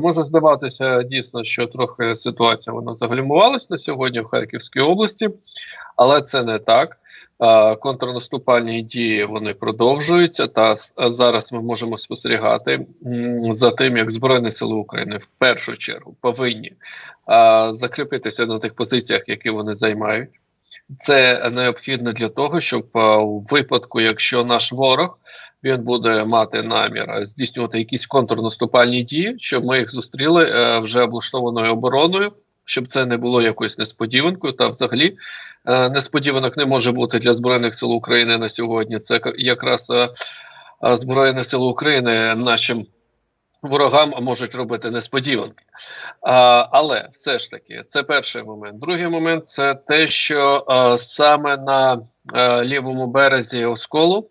Може здаватися дійсно, що трохи ситуація вона загальмувалась на сьогодні в Харківській області, але це не так. Контрнаступальні дії вони продовжуються. Та зараз ми можемо спостерігати за тим, як Збройні Сили України в першу чергу повинні закріпитися на тих позиціях, які вони займають. Це необхідно для того, щоб у випадку, якщо наш ворог він буде мати намір здійснювати якісь контрнаступальні дії, щоб ми їх зустріли е, вже облаштованою обороною, щоб це не було якоюсь несподіванкою. Та взагалі е, несподіванок не може бути для збройних сил України на сьогодні. Це якраз е, збройні сили України нашим ворогам можуть робити несподіванки. Але все ж таки, це перший момент. Другий момент це те, що саме на лівому березі Осколу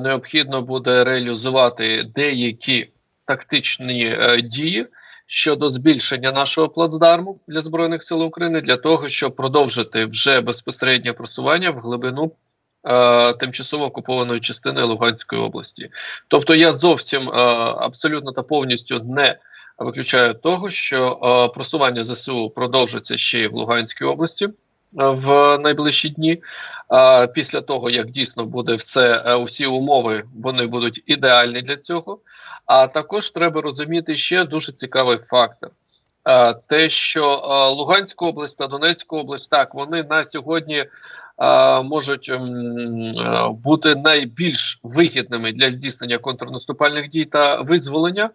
необхідно буде реалізувати деякі тактичні е, дії щодо збільшення нашого плацдарму для збройних сил України для того, щоб продовжити вже безпосереднє просування в глибину. е, Тимчасово окупованої частини Луганської області, тобто я зовсім е, абсолютно та повністю не виключаю того, що е, просування ЗСУ продовжиться ще й в Луганській області е, в найближчі дні. Після того, як дійсно буде все, е, усі умови вони будуть ідеальні для цього. А також треба розуміти ще дуже цікавий фактор. Те, що Луганська область та Донецька область, так вони на сьогодні можуть бути найбільш вигідними для здійснення контрнаступальних дій та визволення,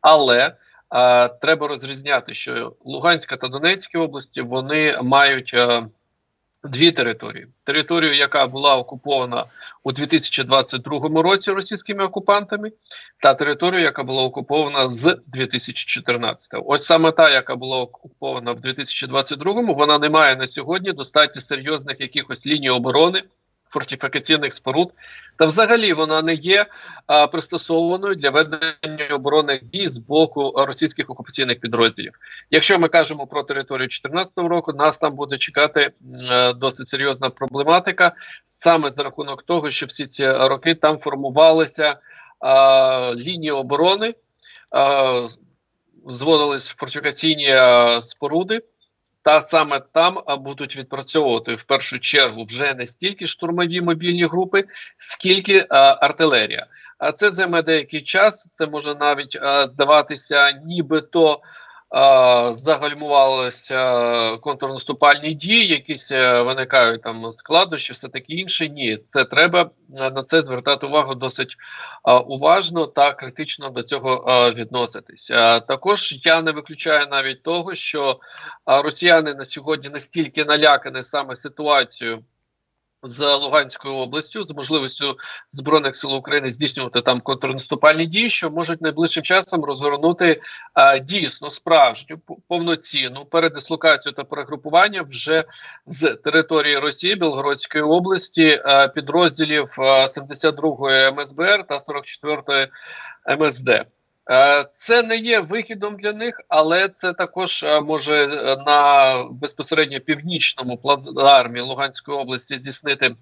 але треба розрізняти, що Луганська та Донецька області вони мають е, дві території: територію, яка була окупована у 2022 році російськими окупантами, та територію, яка була окупована з 2014. Ось саме та, яка була окупована в 2022, вона не має на сьогодні достатньо серйозних якихось ліній оборони. Фортифікаційних споруд, та взагалі вона не є а, пристосованою для ведення оборонних дій з боку російських окупаційних підрозділів. Якщо ми кажемо про територію 2014 року, нас там буде чекати м, е, досить серйозна проблематика, саме за рахунок того, що всі ці роки там формувалися а, лінії оборони, а, зводились фортифікаційні а, споруди. Та саме там будуть відпрацьовувати в першу чергу вже не стільки штурмові мобільні групи, скільки а, артилерія. А це займе деякий час. Це може навіть а, здаватися, нібито загальмувалися контрнаступальні дії, якісь е, виникають там складнощі, все таке інше. Ні, це треба на це звертати увагу досить уважно та критично до цього відноситись. Також я не виключаю навіть того, що росіяни на сьогодні настільки налякані саме ситуацією. З Луганською областю з можливістю збройних сил України здійснювати там контрнаступальні дії, що можуть найближчим часом розгорнути а, дійсно справжню повноцінну передислокацію та перегрупування вже з території Росії Білгородської області а, підрозділів а, 72-ї МСБР та 44-ї МСД. Е, Це не є вихідом для них, але це також е, може е, на безпосередньо північному плацдармі Луганської області здійснити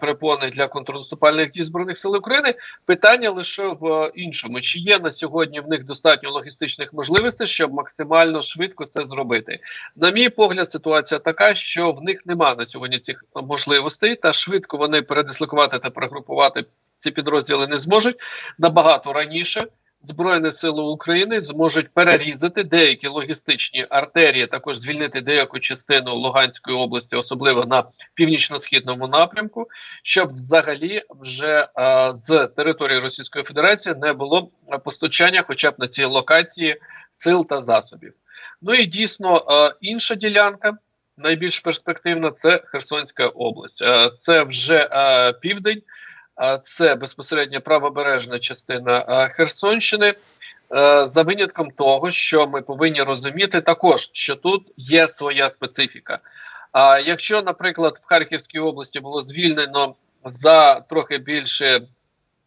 перепони для контрнаступальних дій збройних сил України. Питання лише в іншому: чи є на сьогодні в них достатньо логістичних можливостей, щоб максимально швидко це зробити? На мій погляд, ситуація така, що в них немає на сьогодні цих можливостей, та швидко вони передислокувати та перегрупувати ці підрозділи не зможуть набагато раніше. Збройні сили України зможуть перерізати деякі логістичні артерії, також звільнити деяку частину Луганської області, особливо на північно-східному напрямку, щоб взагалі вже е, з території Російської Федерації не було постачання, хоча б на цій локації сил та засобів. Ну і дійсно е, інша ділянка. Найбільш перспективна це Херсонська область. Е, Це вже південь, це безпосередньо правобережна частина Херсонщини. Е, За винятком того, що ми повинні розуміти також, що тут є своя специфіка. А якщо, наприклад, в Харківській області було звільнено за трохи більше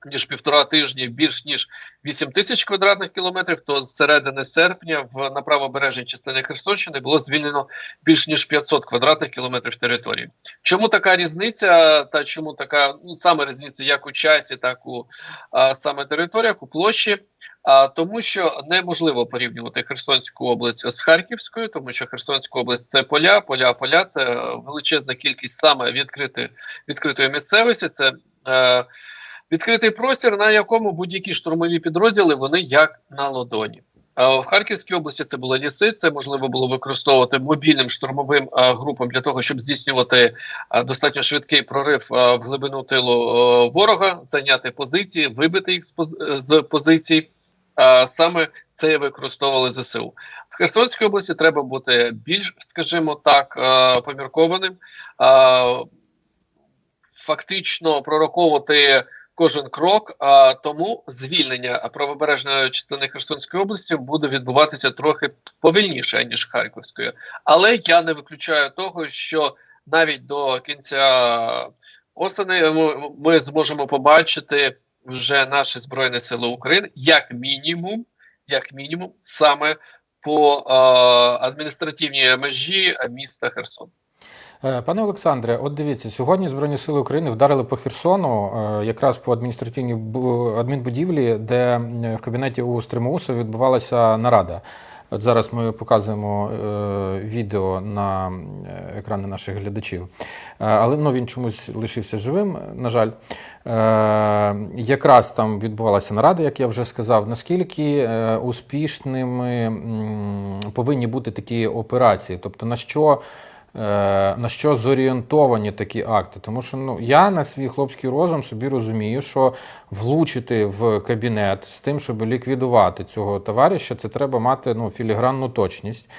ніж півтора тижні, більш ніж 8 тисяч квадратних кілометрів, то з середини серпня в на правобережній частині Херсонщини було звільнено більш ніж 500 квадратних кілометрів території. Чому така різниця? Та чому така ну саме різниця як у часі, так у а, саме територіях у площі? А тому, що неможливо порівнювати Херсонську область з Харківською, тому що Херсонська область це поля, поля, поля це величезна кількість саме відкритої відкритої місцевості. Це е, відкритий простір, на якому будь-які штурмові підрозділи вони як на ладоні. В Харківській області це були ліси. Це можливо було використовувати мобільним штурмовим групам для того, щоб здійснювати достатньо швидкий прорив в глибину тилу ворога, зайняти позиції, вибити їх з позицій. Саме це використовували ЗСУ в Херсонській області. Треба бути більш, скажімо так, поміркованим, фактично пророковувати кожен крок. А тому звільнення правобережної частини Херсонської області буде відбуватися трохи повільніше ніж Харківської, але я не виключаю того, що навіть до кінця осені ми, ми зможемо побачити вже наші збройні сили України як мінімум, як мінімум, саме по е, адміністративній межі міста Херсон. Е, пане Олександре, от дивіться, сьогодні Збройні Сили України вдарили по Херсону, е, якраз по адміністративній адмінбудівлі, де в кабінеті у Стримоуса відбувалася нарада. От зараз ми показуємо е, відео на екрани наших глядачів. Але ну, він чомусь лишився живим, на жаль. Якраз там відбувалася нарада, як я вже сказав. Наскільки успішними повинні бути такі операції? Тобто, на що Е, на що зорієнтовані такі акти. Тому що ну, я на свій хлопський розум собі розумію, що влучити в кабінет з тим, щоб ліквідувати цього товариша, це треба мати ну, філігранну точність.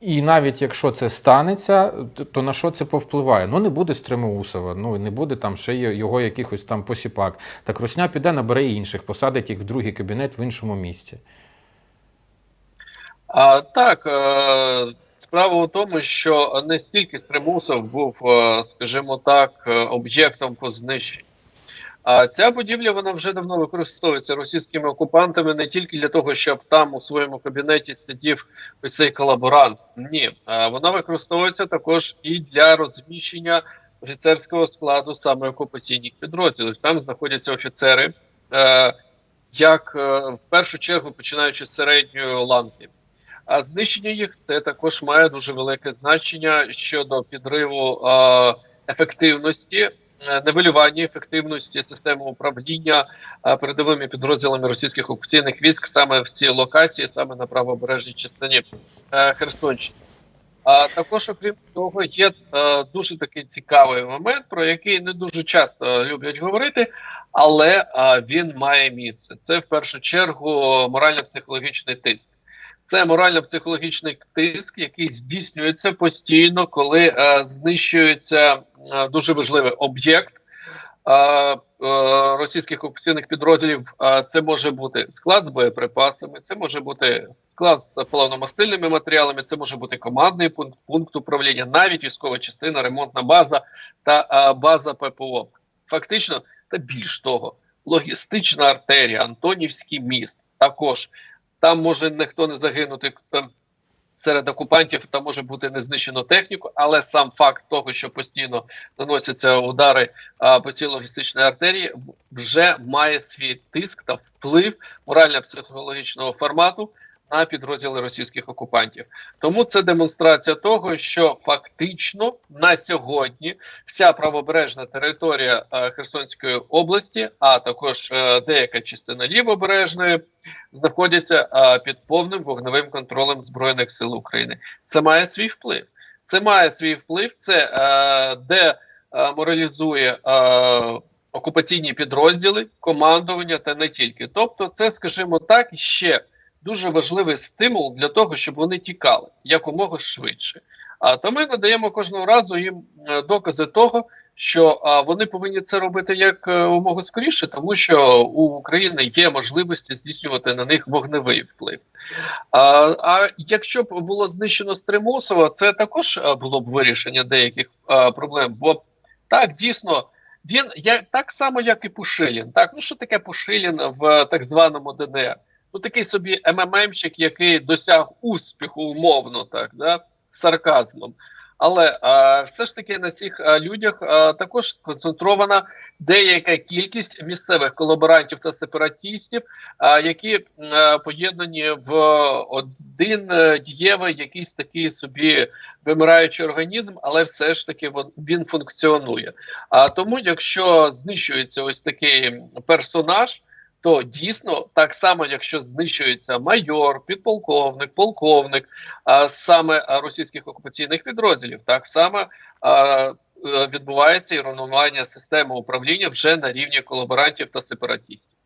І навіть якщо це станеться, то на що це повпливає? Ну не буде Стримоусова, ну не буде там ще його якихось там посіпак. Так Русня піде, набере інших, посадить їх в другий кабінет в іншому місці. А, Так. Е, Справа у тому, що не стільки Стримусов був, е, скажімо так, е, об'єктом по знищенню. А ця будівля вона вже давно використовується російськими окупантами не тільки для того, щоб там у своєму кабінеті сидів ось цей колаборант. Ні, вона використовується також і для розміщення офіцерського складу саме окупаційних підрозділів. Там знаходяться офіцери, е, як в першу чергу починаючи з середньої ланки. А знищення їх це також має дуже велике значення щодо підриву е, ефективності, невелювання ефективності системи управління е, передовими підрозділами російських окупаційних військ саме в цій локації, саме на правобережній частині е, Херсонщини. А також, окрім того, є е, дуже такий цікавий момент, про який не дуже часто люблять говорити, але е, він має місце. Це в першу чергу морально-психологічний тиск. Це морально-психологічний тиск, який здійснюється постійно, коли е, знищується е, дуже важливий об'єкт е, е, російських окупаційних підрозділів. Е, це може бути склад з боєприпасами, це може бути склад з паливно-мастильними матеріалами, це може бути командний пункт, пункт управління, навіть військова частина, ремонтна база та е, база ППО. Фактично, та більш того, логістична артерія, Антонівський міст також. Там може ніхто не загинути там, серед окупантів, там може бути не знищено техніку, але сам факт того, що постійно наносяться удари а, по цій логістичній артерії, вже має свій тиск та вплив морально-психологічного формату на підрозділи російських окупантів. Тому це демонстрація того, що фактично на сьогодні вся правобережна територія е, Херсонської області, а також е, деяка частина лівобережної, знаходяться е, під повним вогневим контролем збройних сил України. Це має свій вплив. Це має свій вплив. Це де моралізує. Окупаційні підрозділи, командування та не тільки, тобто, це, скажімо так, ще дуже важливий стимул для того, щоб вони тікали якомога швидше. А то ми надаємо кожного разу їм е, докази того, що а, вони повинні це робити як е, скоріше, тому що у України є можливості здійснювати на них вогневий вплив. А а якщо б було знищено Стримусова, це також було б вирішення деяких а, проблем. Бо так дійсно він я так само, як і Пушилін. Так, ну що таке Пушилін в так званому ДНР? Ну такий собі МММщик, який досяг успіху умовно, так да сарказмом. Але а, все ж таки на цих а, людях а, також концентрована деяка кількість місцевих колаборантів та сепаратістів, а, які а, поєднані в один е, дієвий якийсь такий собі вимираючий організм, але все ж таки він, він функціонує. А тому, якщо знищується ось такий персонаж. То дійсно так само, якщо знищується майор, підполковник, полковник, а саме російських окупаційних підрозділів, так само а, е, відбувається і руйнування системи управління вже на рівні колаборантів та сепаратістів.